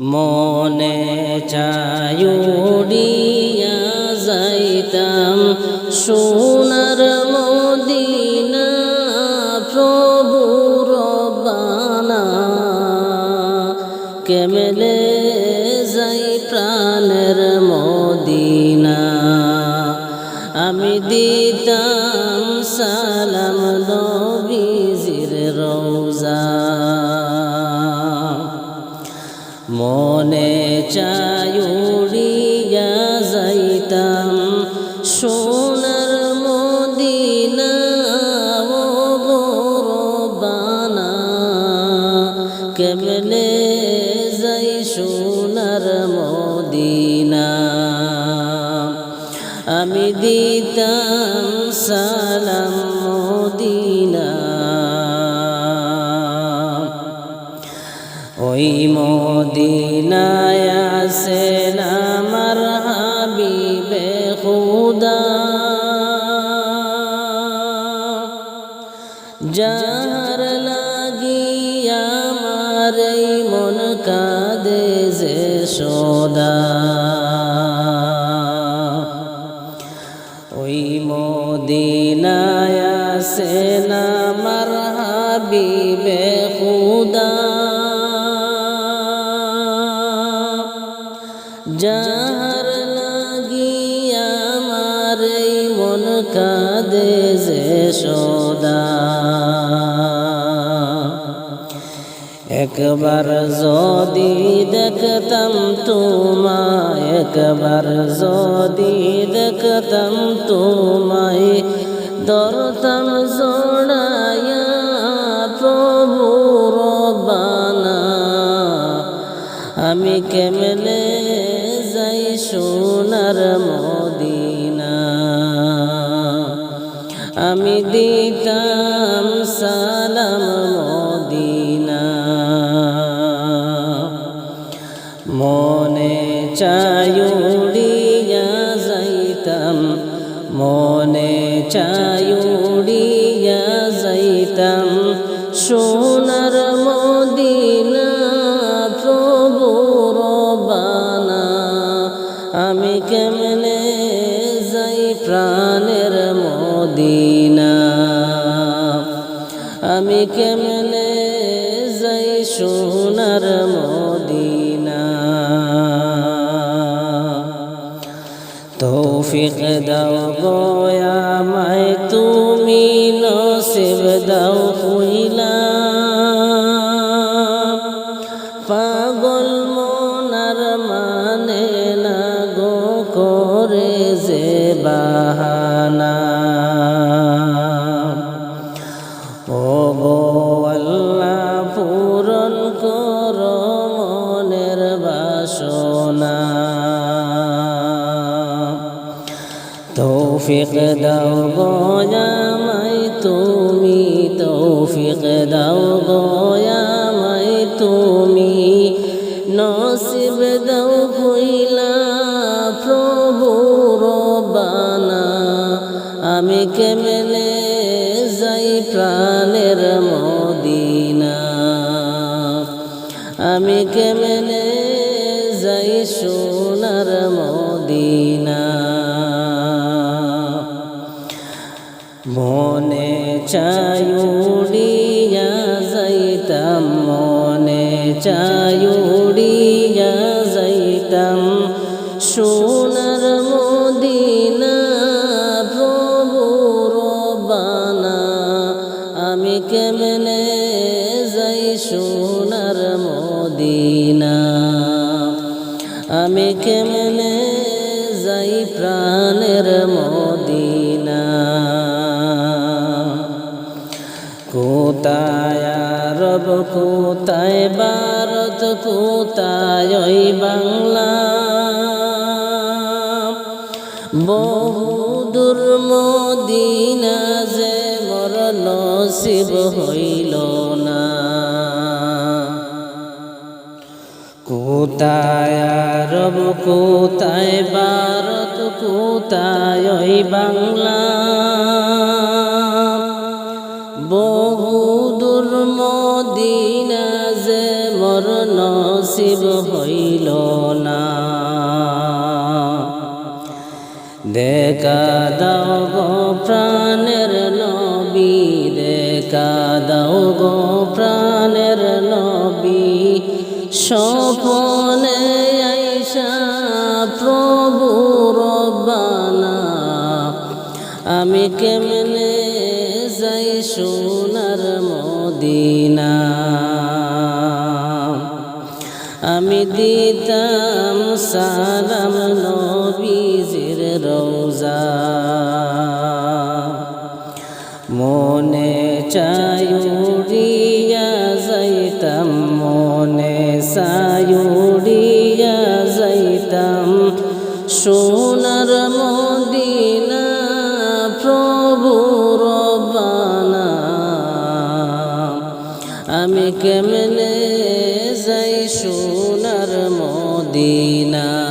মনে চায়ুড়িয়া যাইতাম সোনার মদিনা প্রভু রবানা কেমনে যাই প্রাণের মদিনা? আমি দিতাম সালাম নবীজির মনে চায়ুড়িয়া যাইতাম। সোনার মদিনা বানা। কেমনে যাই সোনার মদিনা? আমি দিতাম সালাম ওই মদিনায় আসেন আমার হাবিবে খুদা যার লাগি আমার এই মন কাঁদে যে সদা। ওই মদিনায় আসেন আমার হাবিবে খুদা যার লাগি আমার এই মন কাঁদে যে সদা। একবার যদি দেখতাম তোমায়, একবার যদি দেখতাম তোমায়, দরতাম জড়ায়া প্রভু রবানা। আমি কেমনে আমি দিতাম সালাম মদিনা। মনে চায়ুড়িয়া যাইতাম, মনে চায়ুড়িয়া যাইতাম। সোনার মদিনা প্রভু রবানা, আমি কেমনে আমি কেমনে যাই সোনার মদিনা? তৌফিক দাও গয়া মায় তুমি নসিব দাও হইলা পাগল মনার মানে না গো করে যে বাহানা। বাসনা তৌফিক দাও গয়ামাই তুমি তৌফিক দাও গয়ামাই তুমি নসিব দাও হইলা প্রভু রবানা আমি কেমনে যাই প্রাণের মদিনা। আমি কেমনে চায়ুড়িয়া যাইতাম, মনে চায়ুড়িয়া যাইতাম। সোনার মদিনা রবানা আমি কেমনে যাই সোনার মদিনা? আমি কেমনে যাই প্রাণের মদিনা কোথায় আরব কোথায়, ভারত কোথায়, ওই বাংলা। বহু দূর মদিনা যে মর নসিব হইল না। কোথায় আরব কোথায়, ভারত কোথায়, ওই বাংলা। বহু দূর মদিনা যে মর নসিব হইল না। দেখা দাও গো প্রাণের নবী, দেখা দাও গো প্রাণের নবী। স্বপনে আইসা প্রভু রব্বানা, আমি কেমনে যাই সোনার মদিনা। আমি দিতাম সালাম নবীজির রোজা মনে চায়ুরিয়া যাইতাম, মনে সায়ুরিয়া যাইতাম। সোনার আমি কেমনে যাই সোনার মদিনা